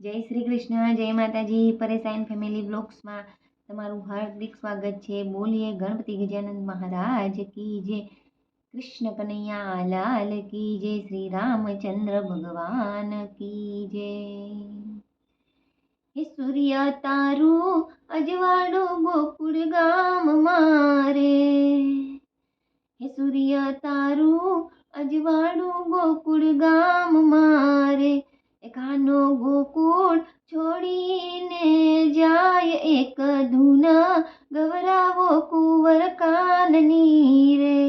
જય શ્રી કૃષ્ણ, જય માતાજી. પરેશાયન ફેમિલી બ્લોગ્સમાં તમારું હાર્દિક સ્વાગત છે. બોલીએ ગણપતિ ગજાનંદ મહારાજ કી જય. કૃષ્ણ કનૈયા લાલ કી જય. શ્રી રામચંદ્ર ભગવાન કી જય. હે સૂર્ય તારું, અજવાળું ગોકુળ ગામ મારે. હે સૂર્ય તારું, અજવાળું ગોકુળ ગામ મારે. એકાનો ગોકુળ છોડીને જાય એક ધૂના, ગવરાવો કુંવર કાનની રે.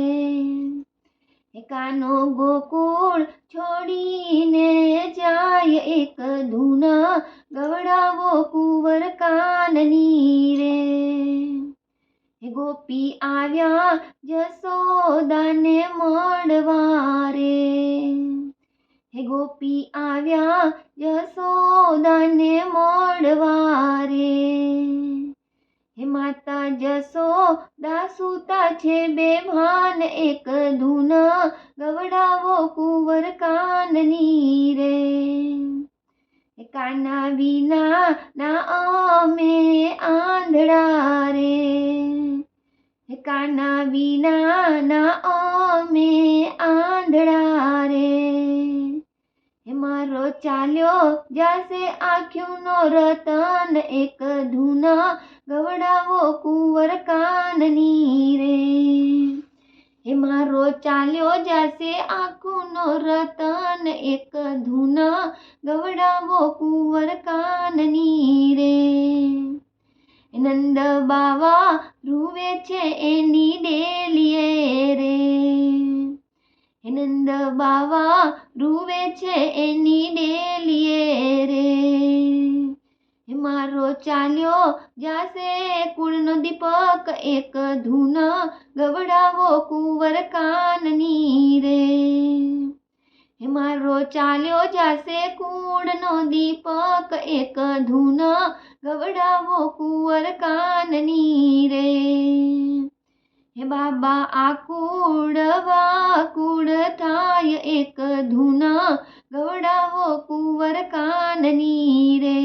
એકાનો ગોકુળ છોડીને જાય એક ધૂના ગવડાવો કુંવર કાનની રે. ગોપી આવ્યા જસોદાને મળવા રે. હે ગોપી આવ્યા જસોદાને મળવા રે હે માતા જસોદા સુતા છે બે ભાન, એક ધૂન ગવડાવો કુંવર કાનની રે. કાના વિના ના અમે આંધળા રે. કાના વિના ના અમે ચાલ્યો જાશે આંખ્યુંનો રતન એક ધૂના ગવડાવો કુંવર કાનની રે. હે મારો ચાલ્યો જાશે આંખુંનો રતન એક ધૂના ગવડાવો કુંવર કાનની રે. નંદ બાવા રૂવે છે એની ડેલીએ રે. નંદ બાવા રૂવે છે એની ચાલ્યો જાશે કુળનો દીપક એક ધૂન ગવડાવો કુંવર કાનની રે હે મારો ચાલ્યો જાશે કુળનો દીપક એક ધૂન ગવડાવો કુંવર કાનની રે હે બાબા આ કુળ વાકુળ થાય એક ધૂન ગવડાવો કુંવર કાનની રે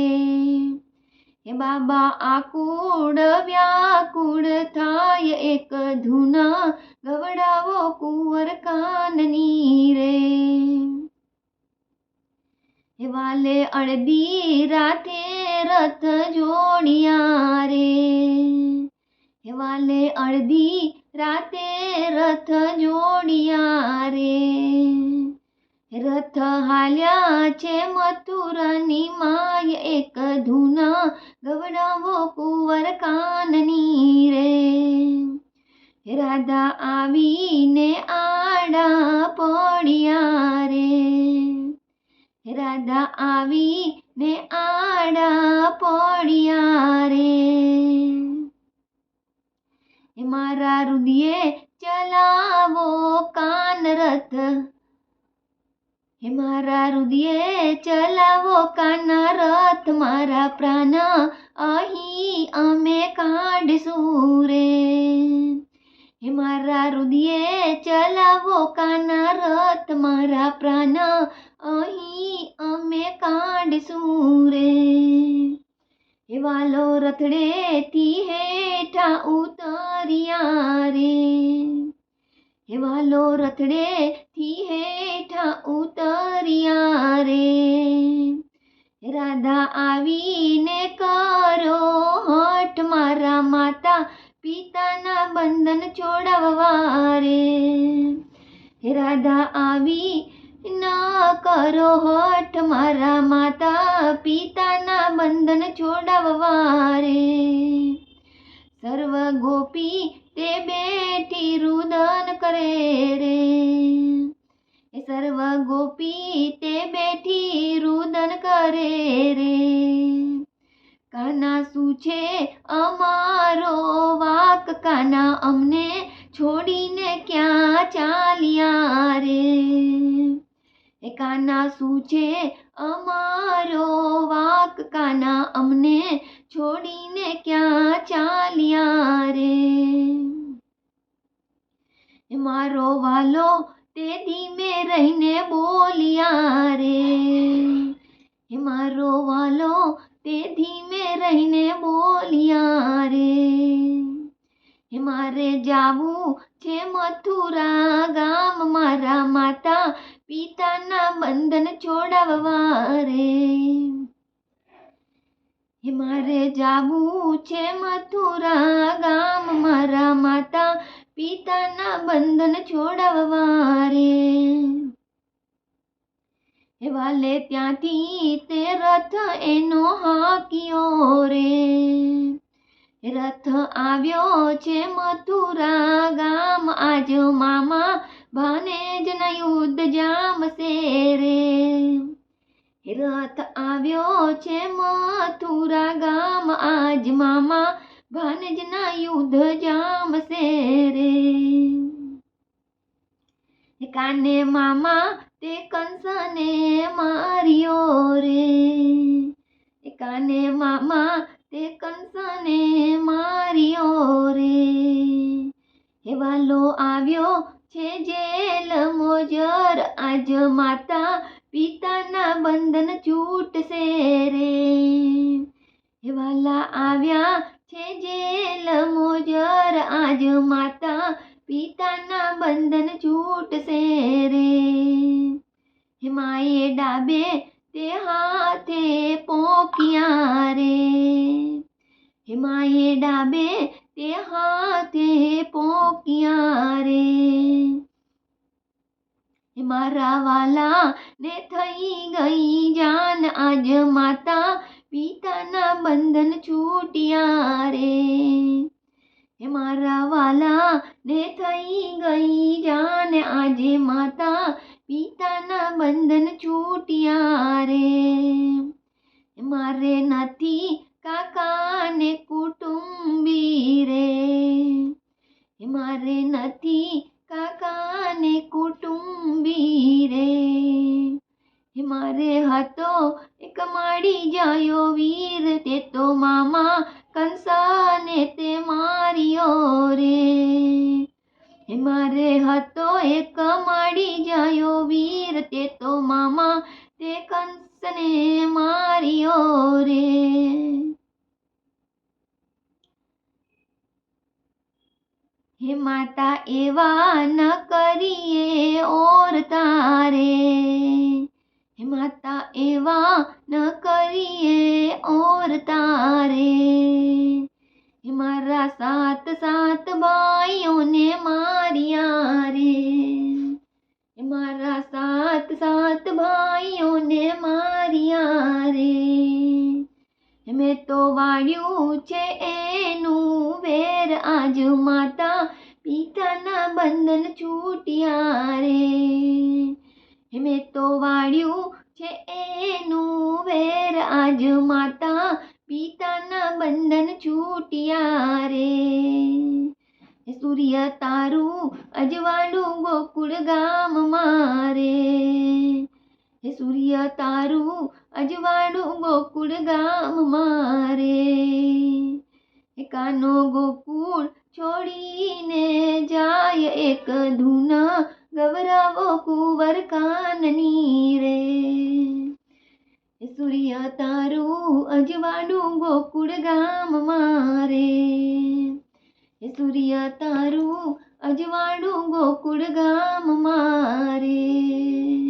હે બાબા, આ કુળ વ્યાકુળ થાય એક ધૂના. ગવડાવો કુંવર કાનની રે. હે વાલે અડધી રાતે રથ જોડિયા રે. હે વાલે અડધી રાતે રથ જોડિયા રે. રથ હાલ્યા છે મથુરાની માય એક ધૂના. ગવડાવો કુંવર કાનની રે. રાધા આવીને આડા પડ્યા રે. રાધા આવીને આડા પડ્યા રે. મારા રુદિયે ચલાવો કાન રથ. હે મારા રુદિયે ચલાવો કાન રથ મારા પ્રાણ અહીં અમે કાઢશું રે હે મારા રુદિયે ચલાવો કાન રથ મારા પ્રાણ અહીં અમે કાઢશું રે હે વાલો રથડેથી હેઠા ઉતર્યા રે હે વાલો રથડેથી હેઠા ઉતર્યા રાધા આવી ના કરો હઠ મારા માતા પિતાના બંધન છોડાવવા રે સર્વ ગોપી તે બેઠી રુદન કરે રે. સર્વ ગોપી તે બેઠી રુદન કરે રે. કાના શું છે અમારો વાક, કાના અમને કાના શું અમારો વાક કાના અમને છોડીને ક્યાં ચાલ્યા રે? મારો વાલો તે ધીમે રહીને બોલ્યા રે. હે મારો વાલો તે ધીમે રહીને બોલ્યા રે. હે મારે જાવું છે મથુરા ગામ, મારા માતા પિતાના બંધન છોડાવવા હે મારે જાવું છે મથુરા ગામ, મારા માતા પિતાના બંધન છોડાવવા રે હે વાલે, ત્યાંથી તે રથ એનો હાક્યો રે. રથ આવ્યો છે મથુરા ગામ, આજ મામા ભાનેજના યુદ્ધ જામશે રે રથ આવ્યો છે મથુરા ગામ આજ મામા ભાનેજના યુદ્ધ જામશે રે કાને મામા તે કંસને માર્યો રે કાને મામા તે કંસને માર્યો રે હે વાલો આવ્યો છે જેલ મોજર. આજ માતા પિતાના બંધન છૂટશે રે. હે વાલા આવ્યા છે જેલ મોજર. આજ માતા પિતાના બંધન છૂટશે રે. હિમાએ ડાબે તે હાથે પોક્યા રે. હિમાએ ડાબે તે હાથે પોક્યા રે. મારા વાલા, ને થઈ ગઈ જાન, આજ માતા પિતાના બંધન છૂટ્યા રે. હે મારા વાલા, ને થઈ ગઈ જાન, આજે માતા પિતાના બંધન છૂટ્યા રે. મારે નથી કાકા માર્યો રે મારે હતો એક માડી જાયો વીર, તે તો મામા તે કંસને માર્યો રે હે માતા, એવા ન કરીએ ઓર તારે. હે માતા, એવા ન કરીએ ઓર તારે. મારા સાત સાત ભાઈઓને માર્યા રે. સૂર્ય તારું અજવાળું ગોકુળ ગામ મારે કાનો ગોકુળ છોડીને જાય એક ધૂન ગવરાવો કુંવર કાનની રે સૂર્ય તારું અજવાળું ગોકુળ ગામ મારે સૂર્ય તારું અજવાળું ગોકુળ ગામ મારે